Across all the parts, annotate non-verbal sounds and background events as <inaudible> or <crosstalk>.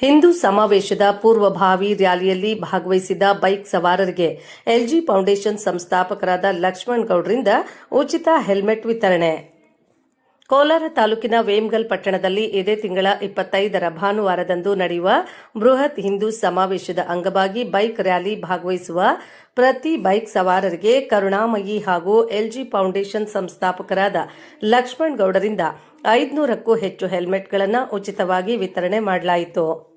ಹಿಂದೂ ಸಮಾವೇಶದ ಪೂರ್ವಭಾವಿ ರ್ಯಾಲಿಯಲ್ಲಿ ಭಾಗವಹಿಸಿದ ಬೈಕ್ ಸವಾರರಿಗೆ ಎಲ್ಜಿ ಫೌಂಡೇಶನ್ ಸಂಸ್ಥಾಪಕರಾದ ಲಕ್ಷ್ಮಣ್ ಗೌಡ್ರಿಂದ ಉಚಿತ ಹೆಲ್ಮೆಟ್ ವಿತರಣೆ. ಕೋಲಾರ ತಾಲೂಕಿನ ವೇಮ್ಗಲ್ ಪಟ್ಟಣದಲ್ಲಿ ಇದೇ ತಿಂಗಳ ಇಪ್ಪತ್ತೈದರ ಭಾನುವಾರದಂದು ನಡೆಯುವ ಬೃಹತ್ ಹಿಂದೂ ಸಮಾವೇಶದ ಅಂಗವಾಗಿ ಬೈಕ್ ರ್ಯಾಲಿ ಭಾಗವಹಿಸುವ ಪ್ರತಿ ಬೈಕ್ ಸವಾರರಿಗೆ ಕರುಣಾಮಯಿ ಹಾಗೂ ಎಲ್ಜಿ ಫೌಂಡೇಶನ್ ಸಂಸ್ಥಾಪಕರಾದ ಲಕ್ಷ್ಮಣ್ ಗೌಡರಿಂದ ಐದುನೂರಕ್ಕೂ ಹೆಚ್ಚು ಹೆಲ್ಮೆಟ್ಗಳನ್ನು ಉಚಿತವಾಗಿ ವಿತರಣೆ ಮಾಡಲಾಯಿತು.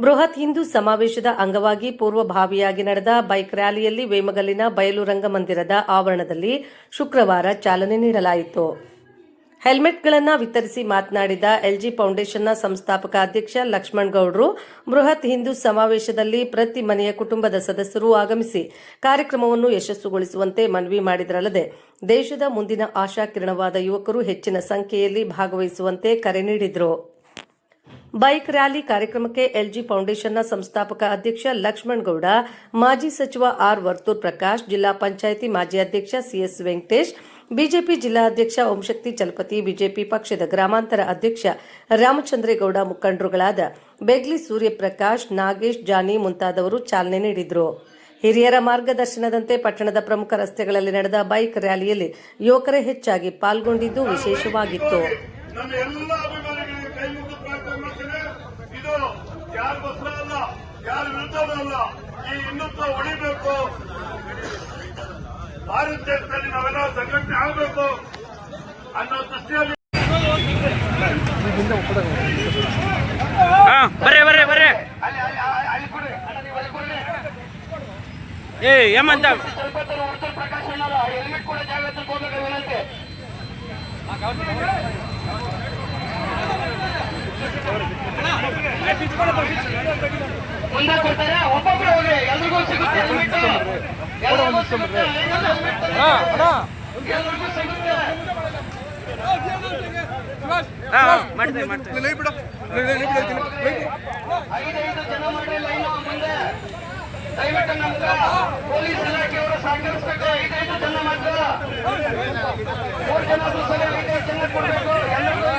ಬೃಹತ್ ಹಿಂದೂ ಸಮಾವೇಶದ ಅಂಗವಾಗಿ ಪೂರ್ವಭಾವಿಯಾಗಿ ನಡೆದ ಬೈಕ್ ರ್ಯಾಲಿಯಲ್ಲಿ ವೇಮಗಲ್ಲಿನ ಬಯಲು ರಂಗಮಂದಿರದ ಆವರಣದಲ್ಲಿ ಶುಕ್ರವಾರ ಚಾಲನೆ ನೀಡಲಾಯಿತು. ಹೆಲ್ಮೆಟ್ಗಳನ್ನು ವಿತರಿಸಿ ಮಾತನಾಡಿದ ಎಲ್ಜಿ ಫೌಂಡೇಶನ್ನ ಸಂಸ್ಥಾಪಕ ಅಧ್ಯಕ್ಷ ಲಕ್ಷ್ಮಣ್ ಗೌಡ್ರು, ಬೃಹತ್ ಹಿಂದೂ ಸಮಾವೇಶದಲ್ಲಿ ಪ್ರತಿ ಮನೆಯ ಕುಟುಂಬದ ಸದಸ್ಯರು ಆಗಮಿಸಿ ಕಾರ್ಯಕ್ರಮವನ್ನು ಯಶಸ್ಸುಗೊಳಿಸುವಂತೆ ಮನವಿ ಮಾಡಿದರಲ್ಲದೆ, ದೇಶದ ಮುಂದಿನ ಆಶಾಕಿರಣವಾದ ಯುವಕರು ಹೆಚ್ಚಿನ ಸಂಖ್ಯೆಯಲ್ಲಿ ಭಾಗವಹಿಸುವಂತೆ ಕರೆ ನೀಡಿದರು. ಬೈಕ್ ರ್ಯಾಲಿ ಕಾರ್ಯಕ್ರಮಕ್ಕೆ ಎಲ್ಜಿ ಫೌಂಡೇಶನ್ನ ಸಂಸ್ಥಾಪಕ ಅಧ್ಯಕ್ಷ ಲಕ್ಷ್ಮಣ್ ಗೌಡ, ಮಾಜಿ ಸಚಿವ ಆರ್ ವರ್ತೂರ್ ಪ್ರಕಾಶ್, ಜಿಲ್ಲಾ ಪಂಚಾಯಿತಿ ಮಾಜಿ ಅಧ್ಯಕ್ಷ ಸಿಎಸ್ ವೆಂಕಟೇಶ್ ಬಿಜೆಪಿ ಜಿಲ್ಲಾಧ್ಯಕ್ಷ ಓಂಶಕ್ತಿ ಚಲಪತಿ, ಬಿಜೆಪಿ ಪಕ್ಷದ ಗ್ರಾಮಾಂತರ ಅಧ್ಯಕ್ಷ ರಾಮಚಂದ್ರೇಗೌಡ ಮುಖಂಡರುಗಳಾದ ಬೆಗ್ಲಿ ಸೂರ್ಯಪ್ರಕಾಶ್, ನಾಗೇಶ್ ಜಾನಿ ಮುಂತಾದವರು ಚಾಲನೆ ನೀಡಿದರು. ಹಿರಿಯರ ಮಾರ್ಗದರ್ಶನದಂತೆ ಪಟ್ಟಣದ ಪ್ರಮುಖ ರಸ್ತೆಗಳಲ್ಲಿ ನಡೆದ ಬೈಕ್ ರ್ಯಾಲಿಯಲ್ಲಿ ಯುವಕರೇ ಹೆಚ್ಚಾಗಿ ಪಾಲ್ಗೊಂಡಿದ್ದು ವಿಶೇಷವಾಗಿತ್ತು. ಯಾರು ವಿರುದ್ಧವೂ ಅಲ್ಲ ಈ ಹಿಂದುತ್ವ ಉಳಿಬೇಕು ಭಾರತ ದೇಶದಲ್ಲಿ ನಾವೆಲ್ಲ ಸಂಘಟನೆ ಆಗಬೇಕು ಅನ್ನೋ ದೃಷ್ಟಿಯಲ್ಲಿ ಬರ್ರಿ ಬರ್ರಿ ಬರ್ರಿ. ಏ ಏಮಂತ ಮುಂದೆ ಕೊಡ್ತಾರೆ ಒಬ್ಬೊಬ್ರು ಹೋಗಿ ಎಲ್ರಿಗೂ ಸಿಗುತ್ತೆ ಹೆಲ್ಮೆಟ್ ಎಲ್ರಿಗೂ ಸಿಗುತ್ತೆ. ದಯವಿಟ್ಟು ನಮ್ಗೆ ಪೊಲೀಸ್ ಇಲಾಖೆಯವರು ಸಹಕರಿಸಬೇಕು. ಐದೈದು ಜನ ಮಾತ್ರ ಮೂರು ಜನ ಸರಿ ಐದೈದು ಜನ ಕೊಡಬೇಕು. ಎಲ್ಲರಿಗೂ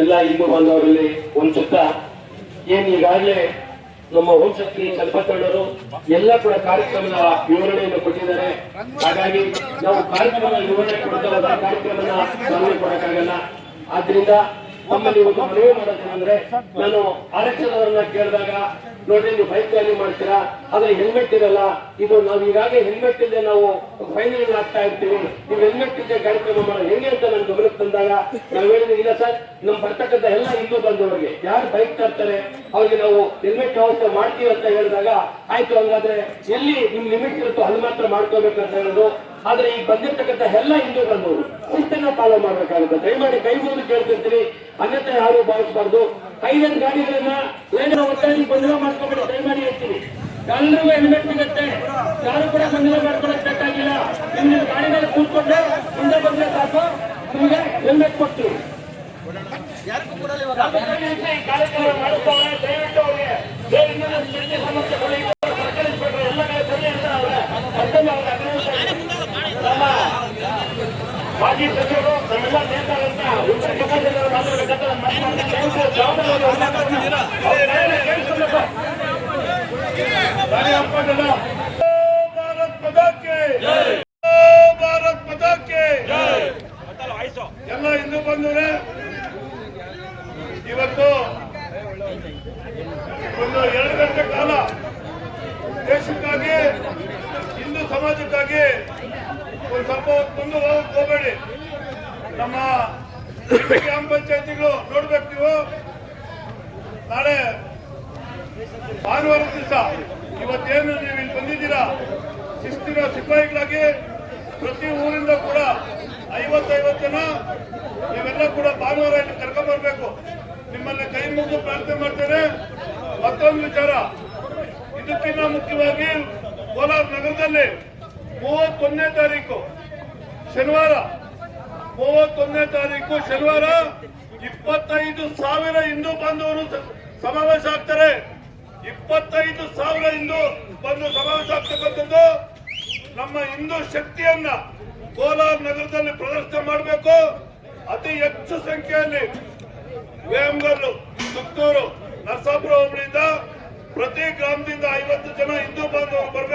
ಎಲ್ಲ ಹಿಂದೂ ಬಾಂಧವರಲ್ಲಿ ಸುತ್ತ, ಏನ್ ಈಗಾಗಲೇ ನಮ್ಮ ಹೋಂಶಕ್ತಿ ಚಲಪತಣ್ಣರು ಎಲ್ಲ ಕೂಡ ಕಾರ್ಯಕ್ರಮದ ವಿವರಣೆಯನ್ನು ಕೊಟ್ಟಿದ್ದಾರೆ. ಹಾಗಾಗಿ ನಾವು ಕಾರ್ಯಕ್ರಮದ ವಿವರಣೆ ಕೊಡ್ತಾ ಹೋದ ಕಾರ್ಯಕ್ರಮನ ಕೊಡಕ್ಕಾಗಲ್ಲ. ಆದ್ರಿಂದ ನಮ್ಮಲ್ಲಿ ಒಂದು ಮನವಿ ಮಾಡೋದೇನಂದ್ರೆ ನಾನು ಆರಕ್ಷಕರನ್ನ ಕೇಳಿದಾಗ, ನೋಡ್ರಿ, ನೀವು ಬೈಕ್ ರ್ಯಾಲಿ ಮಾಡ್ತೀರಾ? ಆದ್ರೆ ಹೆಲ್ಮೆಟ್ ಇರಲ್ಲ ಇದು ನಾವು ಈಗಾಗಲೇ ಹೆಲ್ಮೆಟ್ ಇಲ್ಲದೆ ನಾವು ಫೈನಲ್ ಆಗ್ತಾ ಇರ್ತೀವಿ. ನೀವು ಹೆಲ್ಮೆಟ್ ಇಲ್ಲದೆ ಕಾರ್ಯಕ್ರಮ ಮಾಡೋ ಹೆಂಗೆ ಅಂತ ನಾನು ಗಮನಕ್ಕೆ ತಂದಾಗ ನಾವು ಹೇಳಿದ್ರೆ ಇಲ್ಲ ಸರ್, ನಮ್ ಬರ್ತಕ್ಕಂಥ ಎಲ್ಲ ಹಿಂದೂ ಬಂದವರಿಗೆ, ಯಾರು ಬೈಕ್ ತರ್ತಾರೆ, ಅವ್ರಿಗೆ ನಾವು ಹೆಲ್ಮೆಟ್ ವ್ಯವಸ್ಥೆ ಮಾಡ್ತೀವಿ ಅಂತ ಹೇಳಿದಾಗ, ಆಯ್ತು, ಹಂಗಾದ್ರೆ ಎಲ್ಲಿ ನಿಮ್ ಲಿಮಿಟ್ ಇರುತ್ತೋ ಅಲ್ಲಿ ಮಾತ್ರ ಮಾಡ್ಕೋಬೇಕು ಅಂತ ಹೇಳೋದು. ಆದ್ರೆ ಈಗ ಬಂದಿರ್ತಕ್ಕಂಥ ಎಲ್ಲ ಹಿಂದೂ ಬಂದವರು, ಶಿಸ್ತನ್ನ ಫಾಲೋ ಮಾಡ್ಬೇಕಾಗುತ್ತೆ. ದಯಮಾಡಿ ಕೈ ಮುಗಿದು ಕೇಳ್ತಿರ್ತೀನಿ ಅನ್ಯತೆ ಯಾರು ಭಾವಿಸಬಾರ್ದು ಐದೈದು ಗಾಡಿಗಳನ್ನ ಲೈನ್ ಒತ್ತಾಗಿ ಬಂಧನ ಮಾಡ್ಕೊಬೇಡಿ ದಯಮಾಡಿ ಹೇಳ್ತೀನಿ. ಎಲ್ಲರಿಗೂ ಹೆಲ್ಮೆಟ್ ಸಿಗುತ್ತೆ. ಯಾರು ಕೂಡ ಬಂಧನ ಮಾಡ್ಕೊಳಕ್ ಬೇಕಾಗಿಲ್ಲ ನಿಮ್ಮ ಗಾಡಿಗಳು ಕೂತ್ಕೊಂಡು ಮುಂದೆ ಬಂದ್ರೆ ಸಾಕು. ನಿಮಗೆ ಹೆಲ್ಮೆಟ್ ಕೊಡ್ತೀವಿ ಕಾರ್ಯಕ್ರಮ ಮಾಡುತ್ತವ್ರೆ ದಯವಿಟ್ಟು ಅವ್ರಿಗೆ ಬೇರೆ ಇನ್ನೊಂದು ಸ್ಥಿತಿ ಸಮಸ್ಯೆಗಳು ಇದ್ದು ಸಹಕರಿಸ್ಬೇಕು. ಎಲ್ಲ ಕಡೆ ಸರಿ ಇರ್ತಾರೆ ಅವ್ರೆ. ಮತ್ತೊಮ್ಮೆ ಅವ್ರಿಗೆ ಅಭಿನಂದನೆ. ನಮ್ಮ ಮಾಜಿ ಸಚಿವರು ನಮ್ಮೆಲ್ಲ ನೇತಾರಂತ ಉತ್ತರ ಕರ್ನಾಟಕದ ಮಾತಾಡಬೇಕಂತ ನಾನು ಮಾತನಾಡ್ತೀನಿ. ದಯವಿಟ್ಟು ಜವಾಬ್ದಾರಿಯನ್ನು ಅವ್ರು ಮಾತಾಡ್ತಿದ್ದೀರಾ? ಅವ್ರ ಕೈಯಲ್ಲಿ ಕೇಳಿಸ್ಕೊಬೇಕು. ದಾರಿ ಹಾಕ್ಕೊಂಡಿಲ್ಲ. ಭಾರತ್ ತಮ್ಮೆಲ್ಲ ನೇತಾರಂತ ಉತ್ತರ ಎಲ್ಲ ಹಿಂದೂ ಬಂಧುಗಳೇ ಇವತ್ತು ಒಂದು ಎರಡು ಗಂಟೆ ಕಾಲ ದೇಶಕ್ಕಾಗಿ ಹಿಂದೂ ಸಮಾಜಕ್ಕಾಗಿ ಒಂದು ಸ್ವಲ್ಪ ಹೊತ್ತು ಹೋಗಬೇಡಿ. ನಮ್ಮ <coughs> ಗ್ರಾಮ ಪಂಚಾಯತಿಗಳು ನೋಡ್ಬೇಕು ನೀವು. ನಾಳೆ ಭಾನುವಾರ ದಿವಸ ಇವತ್ತೇನು ನೀವು ಇಲ್ಲಿ ಬಂದಿದ್ದೀರಾ? ಶಿಸ್ತಿನ ಸಿಪಾಯಿಗಳಾಗಿ ಪ್ರತಿ ಊರಿಂದ ಕೂಡ ಐವತ್ತೈವತ್ತು ಜನ ನೀವೆಲ್ಲ ಕೂಡ ಭಾನುವಾರ ಇಲ್ಲಿ ಕರ್ಕೊಂಡ್ಬರ್ಬೇಕು ನಿಮ್ಮಲ್ಲಿ ಕೈ ಮುಗಿದು ಪ್ರಾರ್ಥನೆ ಮಾಡ್ತೇನೆ. ಮತ್ತೊಂದು ವಿಚಾರ. ಇದಕ್ಕಿಂತ ಮುಖ್ಯವಾಗಿ ಕೋಲಾರ ನಗರದಲ್ಲಿ ಮೂವತ್ತೊಂದನೇ ತಾರೀಕು. ಶನಿವಾರ. ಮೂವತ್ತೊಂದನೇ ತಾರೀಕು ಶನಿವಾರ ಇಪ್ಪತ್ತೈದು ಸಾವಿರ ಹಿಂದೂ ಬಾಂಧವರು ಸಮಾವೇಶ ಆಗ್ತಾರೆ. ಇಪ್ಪತ್ತೈದು ಸಾವಿರ ಹಿಂದೂ ಬಂದು ಸಮಾವೇಶ ಆಗ್ತಕ್ಕಂಥದ್ದು ನಮ್ಮ ಹಿಂದೂ ಶಕ್ತಿಯನ್ನ ಕೋಲಾರ ನಗರದಲ್ಲಿ ಪ್ರದರ್ಶನ ಮಾಡಬೇಕು. ಅತಿ ಹೆಚ್ಚು ಸಂಖ್ಯೆಯಲ್ಲಿ ವೇಮಗಲ್ಲು, ಸುತ್ತೂರು, ನರಸಾಪುರ ಹೋಬಳಿಯಿಂದ ಪ್ರತಿ ಗ್ರಾಮದಿಂದ ಐವತ್ತು ಜನ ಹಿಂದೂ ಬಾಂಧವರು ಬರಬೇಕು.